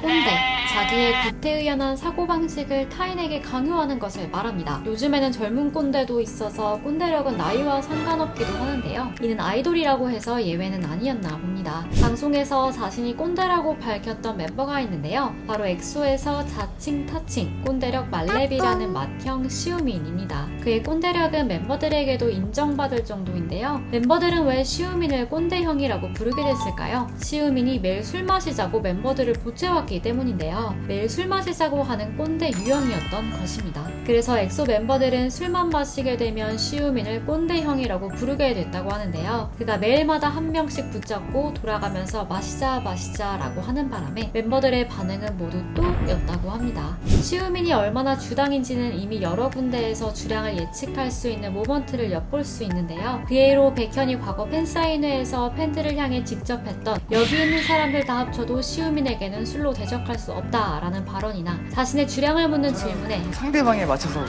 꼰대, 자기의 구태의연한 사고방식을 타인에게 강요하는 것을 말합니다. 요즘에는 젊은 꼰대도 있어서 꼰대력은 나이와 상관없기도 하는데요. 이는 아이돌이라고 해서 예외는 아니었나 봅니다. 방송에서 자신이 꼰대라고 밝혔던 멤버가 있는데요. 바로 엑소에서 자칭 타칭 꼰대력 말렙이라는 맏형 시우민입니다. 그의 꼰대력은 멤버들에게도 인정받을 정도인데요. 멤버들은 왜 시우민을 꼰대형이라고 부르게 됐을까요? 시우민이 매일 술 마시자고 멤버들을 보채왔기 때문인데요. 매일 술 마시자고 하는 꼰대 유형이었던 것입니다. 그래서 엑소 멤버들은 술만 마시게 되면 시우민을 꼰대형이라고 부르게 됐다고 하는데요. 그가 매일마다 한 명씩 붙잡고 돌아가면서 마시자 마시자 라고 하는 바람에 멤버들의 반응은 모두 또였다고 합니다. 시우민이 얼마나 주당인지는 이미 여러 군데에서 주량을 예측할 수 있는 모먼트를 엿볼 수 있는데요. 그 예로 백현이 과거 팬사인회에서 팬들을 향해 직접 했던 여기 있는 사람들 다 합쳐도 시우민에게는 술로 대적할 수 없다 라는 발언이나 자신의 주량을 묻는 질문에 상대방에 맞춰서.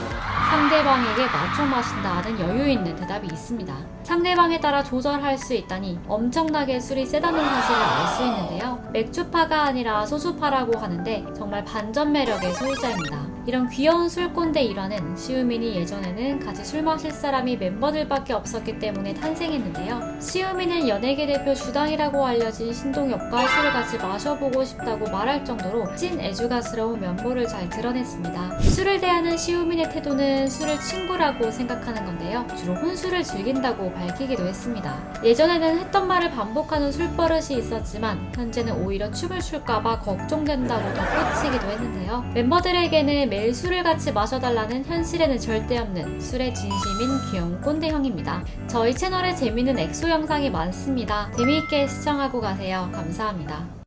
상대방에게 맞춰 마신다는 여유 있는 대답이 있습니다. 상대방에 따라 조절할 수 있다니 엄청나게 술이 세다는 사실을 알 수 있는데요. 맥주파가 아니라 소주파라고 하는데 정말 반전 매력의 소유자입니다. 이런 귀여운 술꼰대 일화는 시우민이 예전에는 같이 술 마실 사람이 멤버들밖에 없었기 때문에 탄생했는데요. 시우민은 연예계 대표 주당이라고 알려진 신동엽과 술을 같이 마셔보고 싶다고 말할 정도로 찐 애주가스러운 면모를 잘 드러냈습니다. 술을 대하는 시우민의 태도는 술을 친구라고 생각하는 건데요. 주로 혼술을 즐긴다고 밝히기도 했습니다. 예전에는 했던 말을 반복하는 술버릇이 있었지만 현재는 오히려 춤을 출까봐 걱정된다고 덧붙이기도 했는데요. 멤버들에게는 매일 술을 같이 마셔달라는 현실에는 절대 없는 술의 진심인 귀여운 꼰대 형입니다. 저희 채널에 재밌는 엑소 영상이 많습니다. 재미있게 시청하고 가세요. 감사합니다.